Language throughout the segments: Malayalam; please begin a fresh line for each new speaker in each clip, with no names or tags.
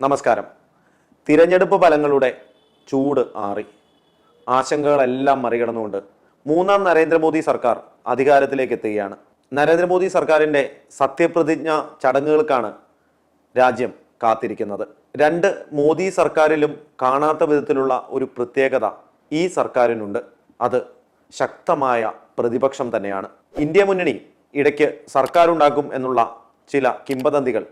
നമസ്കാരം. തിരഞ്ഞെടുപ്പ് ഫലങ്ങളുടെ ചൂട് ആറി. ആശങ്കകളെല്ലാം മറികടന്നുകൊണ്ട് മൂന്നാം നരേന്ദ്രമോദി സർക്കാർ അധികാരത്തിലേക്ക് എത്തുകയാണ്. നരേന്ദ്രമോദി സർക്കാരിന്റെ സത്യപ്രതിജ്ഞ ചടങ്ങുകൾക്കാണ് രാജ്യം കാത്തിരിക്കുന്നത്. രണ്ട് മോദി സർക്കാരിലും കാണാത്ത വിധത്തിലുള്ള ഒരു പ്രത്യേകത ഈ സർക്കാരിനുണ്ട്. അത് ശക്തമായ പ്രതിപക്ഷം തന്നെയാണ്. ഇന്ത്യ മുന്നണി ഇടയ്ക്ക് സർക്കാരുണ്ടാക്കും എന്നുള്ള ചില കിംവദന്തികൾ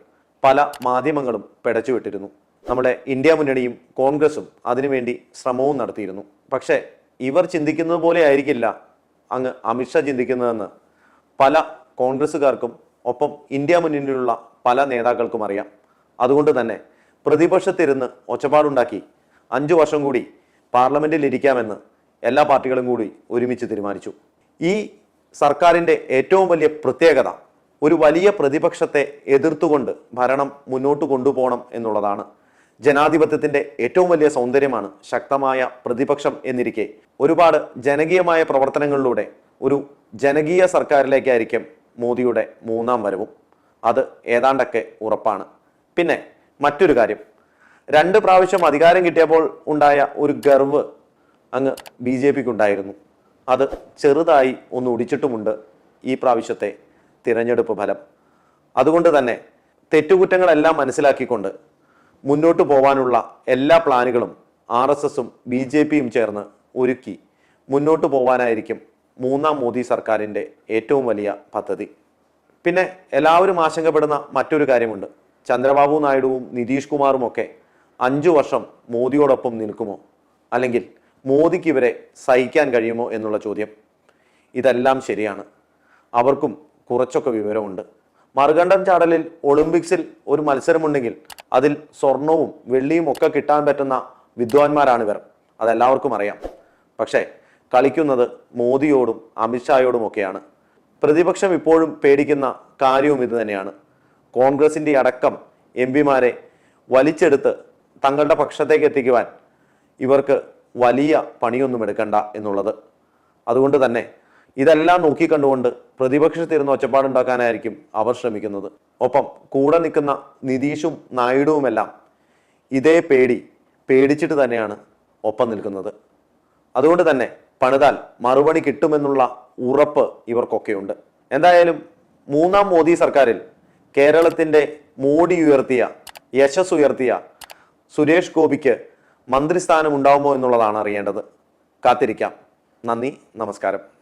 പല മാധ്യമങ്ങളും പെടച്ചുവിട്ടിരുന്നു. നമ്മുടെ ഇന്ത്യ മുന്നണിയും കോൺഗ്രസും അതിനുവേണ്ടി ശ്രമവും നടത്തിയിരുന്നു. പക്ഷേ ഇവർ ചിന്തിക്കുന്നത് പോലെ ആയിരിക്കില്ല അങ്ങ് അമിത്ഷാ ചിന്തിക്കുന്നതെന്ന്. പല കോൺഗ്രസ്സുകാർക്കും ഒപ്പം ഇന്ത്യ മുന്നണിയിലുള്ള പല നേതാക്കൾക്കും അറിയാം. അതുകൊണ്ട് തന്നെ പ്രതിപക്ഷത്തിരുന്ന് ഒച്ചപ്പാടുണ്ടാക്കി അഞ്ചു വർഷം കൂടി പാർലമെന്റിൽ ഇരിക്കാമെന്ന് എല്ലാ പാർട്ടികളും കൂടി ഒരുമിച്ച് തീരുമാനിച്ചു. ഈ സർക്കാരിന്റെ ഏറ്റവും വലിയ പ്രത്യേകത ഒരു വലിയ പ്രതിപക്ഷത്തെ എതിർത്തുകൊണ്ട് ഭരണം മുന്നോട്ട് കൊണ്ടുപോകണം എന്നുള്ളതാണ്. ജനാധിപത്യത്തിന്റെ ഏറ്റവും വലിയ സൗന്ദര്യമാണ് ശക്തമായ പ്രതിപക്ഷം എന്നിരിക്കെ. ഒരുപാട് ജനകീയമായ പ്രവർത്തനങ്ങളിലൂടെ ഒരു ജനകീയ സർക്കാരിലേക്കായിരിക്കും മോദിയുടെ മൂന്നാം വരവും. അത് ഏതാണ്ടൊക്കെ ഉറപ്പാണ്. പിന്നെ മറ്റൊരു കാര്യം. രണ്ട് പ്രാവശ്യം അധികാരം കിട്ടിയപ്പോൾ ഉണ്ടായ ഒരു ഗർവ് അങ്ങ് ബി ജെ പിക്ക് ഉണ്ടായിരുന്നു അത് ചെറുതായി ഒന്ന് ഒടിച്ചിട്ടുമുണ്ട് ഈ പ്രാവശ്യത്തെ തിരഞ്ഞെടുപ്പ് ഫലം. അതുകൊണ്ട് തന്നെ തെറ്റുകുറ്റങ്ങളെല്ലാം മനസ്സിലാക്കിക്കൊണ്ട് മുന്നോട്ട് പോവാനുള്ള എല്ലാ പ്ലാനുകളും ആർ എസ് എസും ബി ജെ പിയും ചേർന്ന് ഒരുക്കി മുന്നോട്ട് പോവാനായിരിക്കും മൂന്നാം മോദി സർക്കാരിന്റെ ഏറ്റവും വലിയ പദ്ധതി. പിന്നെ എല്ലാവരും ആശങ്കപ്പെടുന്ന മറ്റൊരു കാര്യമുണ്ട്. ചന്ദ്രബാബു നായിഡുവും നിതീഷ് കുമാറും ഒക്കെ അഞ്ചു വർഷം മോദിയോടൊപ്പം നിൽക്കുമോ? അല്ലെങ്കിൽ മോദിക്ക് ഇവരെ സഹിക്കാൻ കഴിയുമോ എന്നുള്ള ചോദ്യം. ഇതെല്ലാം ശരിയാണ്. അവർക്കും കുറച്ചൊക്കെ വിവരമുണ്ട്. മറുകണ്ഠം ചാടലിൽ ഒളിമ്പിക്സിൽ ഒരു മത്സരമുണ്ടെങ്കിൽ അതിൽ സ്വർണവും വെള്ളിയും ഒക്കെ കിട്ടാൻ പറ്റുന്ന വിദ്വാൻമാരാണിവർ അതെല്ലാവർക്കും അറിയാം. പക്ഷേ കളിക്കുന്നത് മോദിയോടും അമിത്ഷായോടും ഒക്കെയാണ്. പ്രതിപക്ഷം ഇപ്പോഴും പേടിക്കുന്ന കാര്യവും ഇത് തന്നെയാണ്. കോൺഗ്രസിന്റെ അടക്കം എം പിമാരെ വലിച്ചെടുത്ത് തങ്ങളുടെ പക്ഷത്തേക്ക് എത്തിക്കുവാൻ ഇവർക്ക് വലിയ പണിയൊന്നും എടുക്കണ്ട എന്നുള്ളത്. അതുകൊണ്ട് തന്നെ ഇതെല്ലാം നോക്കിക്കണ്ടുകൊണ്ട് പ്രതിപക്ഷത്തിരുന്ന് ഒച്ചപ്പാടുണ്ടാക്കാനായിരിക്കും അവർ ശ്രമിക്കുന്നത്. ഒപ്പം കൂടെ നിൽക്കുന്ന നിതീഷും നായിഡുവുമെല്ലാം ഇതേ പേടി പേടിച്ചിട്ട് തന്നെയാണ് ഒപ്പം നിൽക്കുന്നത്. അതുകൊണ്ട് തന്നെ പണിതാൽ മറുപടി കിട്ടുമെന്നുള്ള ഉറപ്പ് ഇവർക്കൊക്കെയുണ്ട്. എന്തായാലും മൂന്നാം മോദി സർക്കാരിൽ കേരളത്തിന്റെ മോടി ഉയർത്തിയ യശസ് ഉയർത്തിയ സുരേഷ് ഗോപിക്ക് മന്ത്രിസ്ഥാനം ഉണ്ടാവുമോ എന്നുള്ളതാണ് അറിയേണ്ടത്. കാത്തിരിക്കാം. നന്ദി. നമസ്കാരം.